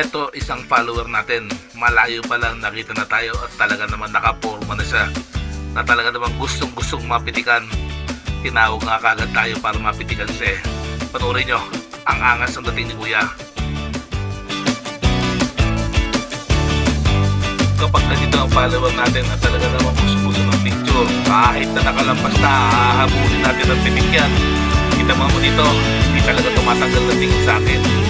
Eto isang follower natin. Malayo pa lang nakita na tayo at talaga naman nakaporma na siya. Na talaga naman gustong gustong mapitikan. Tinawag nga kagad tayo para mapitikan siya. eh. Nyo ang angas ng dating ni Kuya. Kapag ganito ang follower natin at talaga naman gusto-gusto ng picture, kahit na nakalampas na, hahabulin natin ang pitik yan. Kita mo mo dito, hindi talaga tumatanggal ng tingin sa akin.